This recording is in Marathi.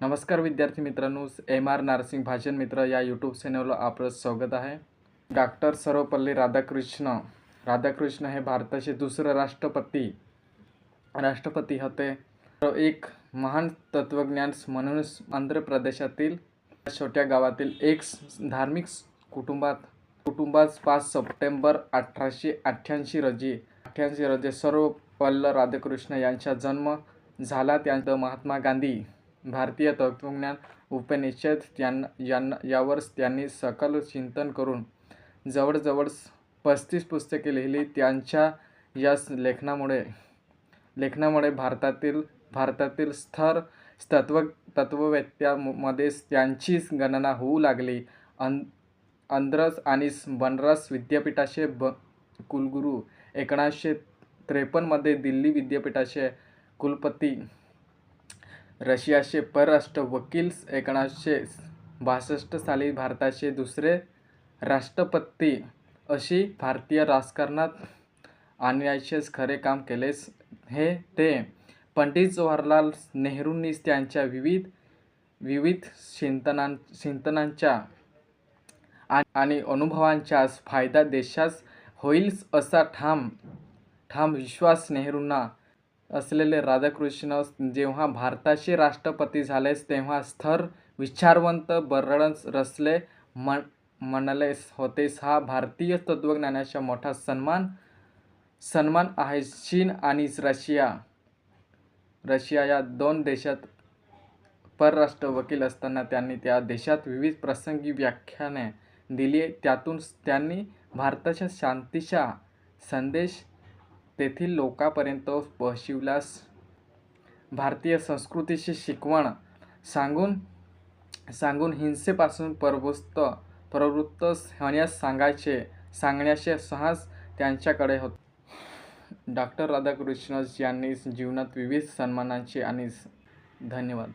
नमस्कार विद्यार्थी मित्रांनो एम आर नार्सिंग भाषण मित्र या यूट्यूब चॅनलला आपलं स्वागत आहे. डॉक्टर सर्वपल्ली राधाकृष्ण राधाकृष्ण हे भारताचे दुसरं राष्ट्रपती राष्ट्रपती होते. एक महान तत्त्वज्ञान म्हणूनच आंध्र प्रदेशातील छोट्या गावातील एक धार्मिक कुटुंबात कुटुंबात पाच सप्टेंबर अठराशे अठ्ठ्याऐंशी रोजी अठ्ठ्याऐंशी रोजी सर्वपल्ल राधाकृष्ण यांचा जन्म झाला. त्यानंतर महात्मा गांधी भारतीय तत्त्वज्ञान उपनिषद यांना यांना यावर त्यांनी सकल चिंतन करून जवळजवळ पस्तीस पुस्तके लिहिली. त्यांच्या या लेखनामुळे लेखनामुळे भारतातील भारतातील स्थर तत्व तत्ववेत्यामध्ये त्यांचीच गणना होऊ लागली. अं अंद्रस आणि बनारस विद्यापीठाचे ब कुलगुरू एकोणीसशे त्रेपन्नमध्ये दिल्ली विद्यापीठाचे कुलपती रशियाचे परराष्ट्र वकील एकोणासशे बासष्ट साली भारताचे दुसरे राष्ट्रपती अशी भारतीय राजकारणात आणण्याचेच खरे काम केलेच हे ते. पंडित जवाहरलाल नेहरूंनी त्यांच्या विविध विविध चिंतनां चिंतनांच्या आणि अनुभवांचा फायदा देशास होईल असा ठाम ठाम विश्वास नेहरूंना असलेले राधाकृष्ण जेव्हा भारताचे राष्ट्रपती झालेस तेव्हा स्थर विचारवंत बरडस रसले मन म्हणाले होतेस हा भारतीय तत्त्वज्ञानाचा मोठा सन्मान सन्मान आहे. चीन आणि रशिया रशिया या दोन देशात परराष्ट्र वकील असताना त्यांनी त्या देशात विविध प्रसंगी व्याख्याने दिली. त्यातून त्यांनी भारताच्या शांतीचा संदेश तेथील लोकांपर्यंत पोहोचविल्यास भारतीय संस्कृतीची शिकवण सांगून सांगून हिंसेपासून प्रवृत्त प्रवृत्त होण्यास सांगायचे सांगण्याचे साहस त्यांच्याकडे होत. डॉक्टर राधाकृष्ण यांनी जीवनात विविध सन्मानांचे आणि धन्यवाद.